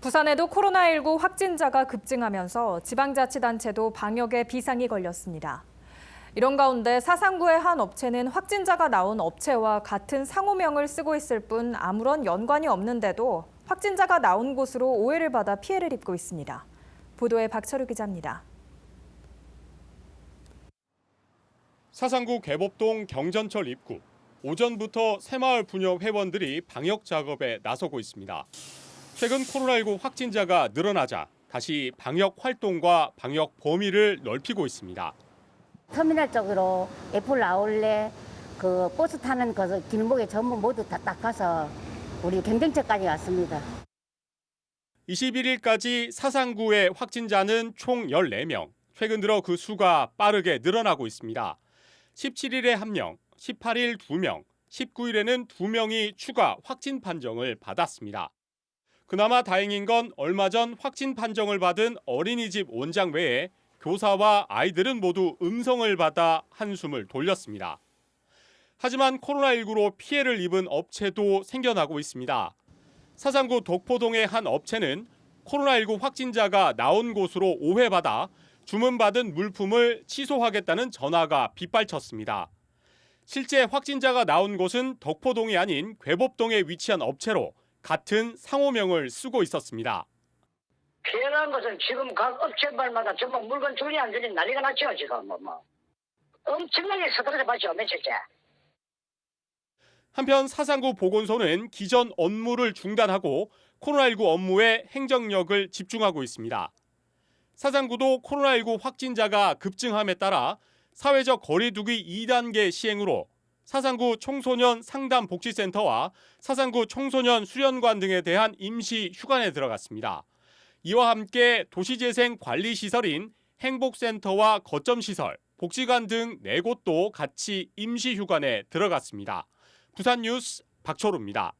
부산에도 코로나19 확진자가 급증하면서 지방자치단체도 방역에 비상이 걸렸습니다. 이런 가운데 사상구의 한 업체는 확진자가 나온 업체와 같은 상호명을 쓰고 있을 뿐 아무런 연관이 없는데도 확진자가 나온 곳으로 오해를 받아 피해를 입고 있습니다. 보도에 박철우 기자입니다. 사상구 개법동 경전철 입구. 오전부터 새마을 분역 회원들이 방역 작업에 나서고 있습니다. 최근 코로나19 확진자가 늘어나자 다시 방역 활동과 방역 범위를 넓히고 있습니다. 터미널 쪽으로 애플 아울렛 그 버스 타는 그 길목에 전부 모두 다 닦아서 우리 경쟁처까지 왔습니다. 21일까지 사상구의 확진자는 총 14명. 최근 들어 그 수가 빠르게 늘어나고 있습니다. 17일에 1명, 18일 2명, 19일에는 2명이 추가 확진 판정을 받았습니다. 그나마 다행인 건 얼마 전 확진 판정을 받은 어린이집 원장 외에 교사와 아이들은 모두 음성을 받아 한숨을 돌렸습니다. 하지만 코로나19로 피해를 입은 업체도 생겨나고 있습니다. 사상구 독포동의 한 업체는 코로나19 확진자가 나온 곳으로 오해받아 주문받은 물품을 취소하겠다는 전화가 빗발쳤습니다. 실제 확진자가 나온 곳은 덕포동이 아닌 괴법동에 위치한 업체로 같은 상호명을 쓰고 있었습니다. 피해라는 것은 지금 각 업체발마다 전부 물건 주니 안 주니 난리가 났죠 지금 뭐, 뭐. 엄청나게 스트레스 받죠 며칠째 한편 사상구 보건소는 기존 업무를 중단하고 코로나19 업무에 행정력을 집중하고 있습니다. 사상구도 코로나19 확진자가 급증함에 따라 사회적 거리두기 2단계 시행으로 사상구 청소년 상담 복지센터와 사상구 청소년 수련관 등에 대한 임시 휴관에 들어갔습니다. 이와 함께 도시재생 관리 시설인 행복센터와 거점 시설, 복지관 등 네 곳도 같이 임시 휴관에 들어갔습니다. 부산 뉴스 박철우입니다.